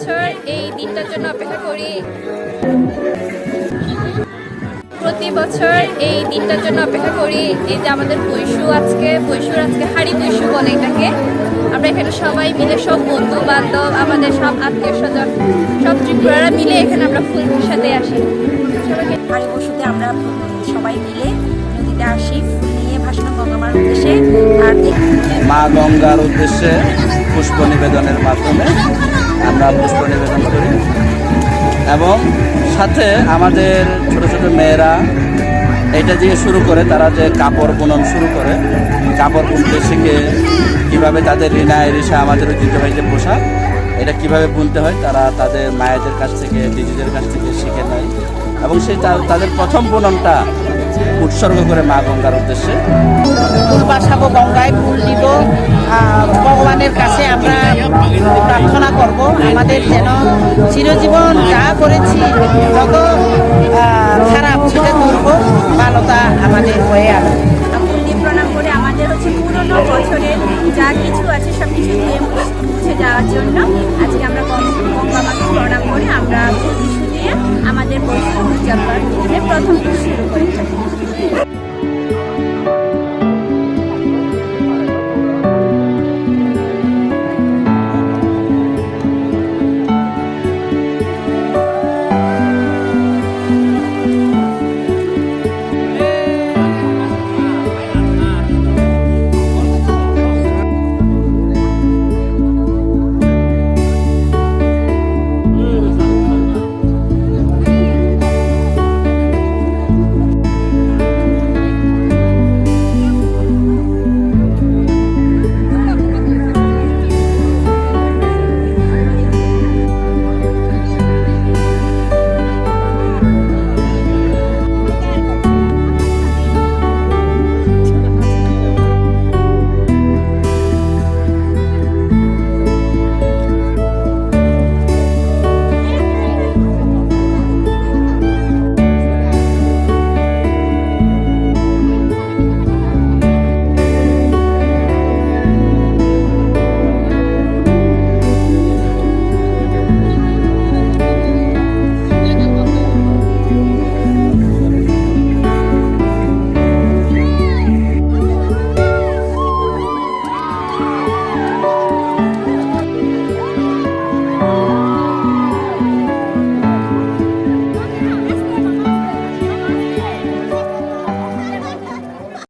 বছর এই দিনটার জন্য অপেক্ষা করি। প্রতি বছর এই দিনটার জন্য অপেক্ষা করি। এই যে আমাদের বৈশু আজকে, বৈশুর আজকে হাড়ি বৈশু বলে এটাকে। আমরা এখানে সবাই মিলে সব বন্ধু বান্ধব আমাদের সব আত্মীয় স্বজন সব ত্রিপুরারা মিলে এখানে আমরা ফুল সাথে আসি। হাড়ি বসুতে আমরা সবাই মিলে নদীতে আসি নিয়ে ভাসমান গঙ্গামার উদ্দেশ্যে। আর মা গঙ্গার উদ্দেশ্যে পুষ্প নিবেদনের মাধ্যমে আমরা পুষ্প নিবেদন করি। এবং সাথে আমাদের ছোট ছোট মেয়েরা এটা দিয়ে শুরু করে, তারা যে কাপড় বুনন শুরু করে, কাপড় বুনতে শিখে কীভাবে তাদের রিনা এরিসা আমাদের ঐতিহ্যবাহী যে পোশাক, এটা কীভাবে বুনতে হয়, তারা তাদের মায়েদের কাছ থেকে, দিদিদের কাছ থেকে শিখে নেয়। এবং সেই তাদের প্রথম বুননটা উৎসর্গ করে মা গঙ্গার উদ্দেশ্যে। ফুল বাসাবো গঙ্গায়, ফুল দিব। ভগবানের কাছে আমরা প্রার্থনা করব, আমাদের যেন চিরজীবন যা করেছি যত খারাপ সেটা হোক ভালোটা আমাদের হয়ে আসবে প্রণাম করে আমাদের হচ্ছে পুরনো যা কিছু আছে সব কিছু যাওয়ার জন্য আজকে আমরা প্রণাম করে আমরা আমাদের উদযাপন প্রথম